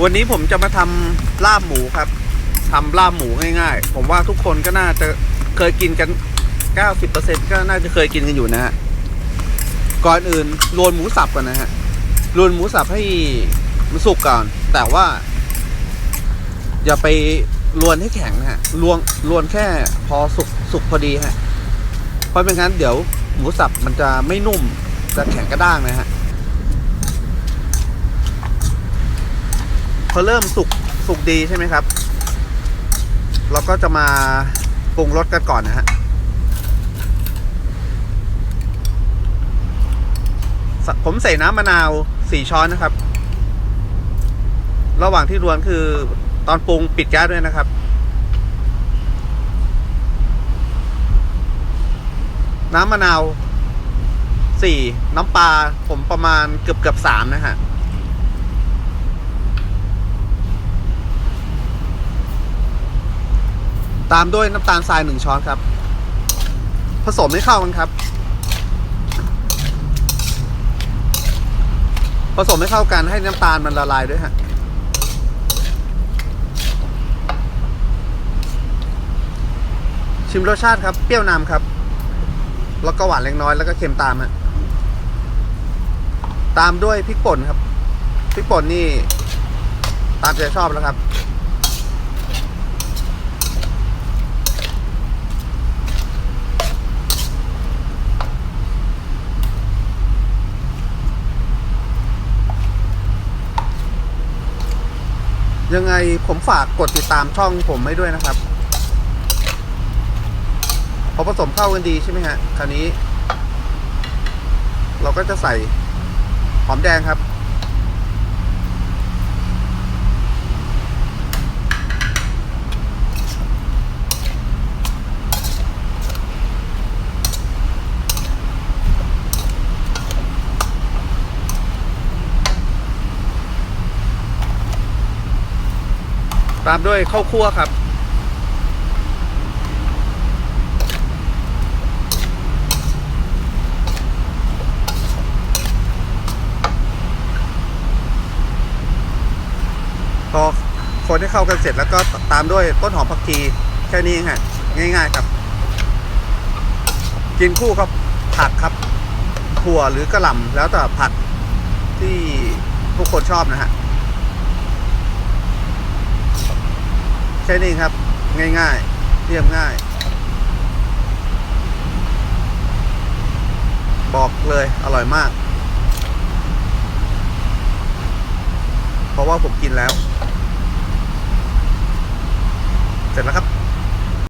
วันนี้ผมจะมาทำลาบหมูครับทำลาบหมูง่ายๆ ผมว่าทุกคนก็น่าจะเคยกินกัน 90%ก็น่าจะเคยกินกันอยู่นะฮะ ก่อนอื่นรวนหมูสับก่อนนะฮะรวนหมูสับให้มันสุกก่อน แต่ว่า อย่าไปรวนให้แข็งนะฮะรวนรวนแค่พอสุกสุกพอดีฮะ เพราะไม่งั้นเดี๋ยวหมูสับมันจะไม่นุ่มจะแข็งกระด้างนะฮะ พอเริ่มสุกสุกดีใช่ไหมครับ เราก็จะมาปรุงรสกันก่อนนะฮะผมใส่น้ำมะนาวสี่ช้อนนะครับ ระหว่างที่รวนคือตอนปรุงปิดแก๊สด้วยนะครับ น้ำมะนาวสี่น้ำปลาผมประมาณเกือบเกือบสามนะฮะ ตามด้วยน้ำตาลทรายหนึ่งช้อนครับ ผสมให้เข้ากันครับ ผสมให้เข้ากันให้น้ำตาลมันละลายด้วยฮะชิมรสชาติครับ เปรี้ยวนำครับ แล้วก็หวานเล็กน้อยแล้วก็เค็มตามฮะตามด้วยพริกป่นครับพริกป่นนี่ตามใจชอบแล้วครับ ยังไงผมฝากกดติดตามช่องผมไว้ด้วยนะครับพอผสมเข้ากันดีใช่ไหมฮะ คราวนี้ เราก็จะใส่หอมแดงครับ ตามด้วยข้าวคั่วครับ พอคนให้เข้ากันเสร็จแล้วก็ตามด้วยต้นหอมผักชีแค่นี้เองฮะง่าย ๆครับ กินคู่ครับผักครับถั่วหรือกระหล่ำแล้วแต่ผักที่ทุกคนชอบนะฮะ แค่นี้ครับ ง่ายๆเรียบง่าย บอกเลยอร่อยมาก เพราะว่าผมกินแล้ว เสร็จแล้วครับ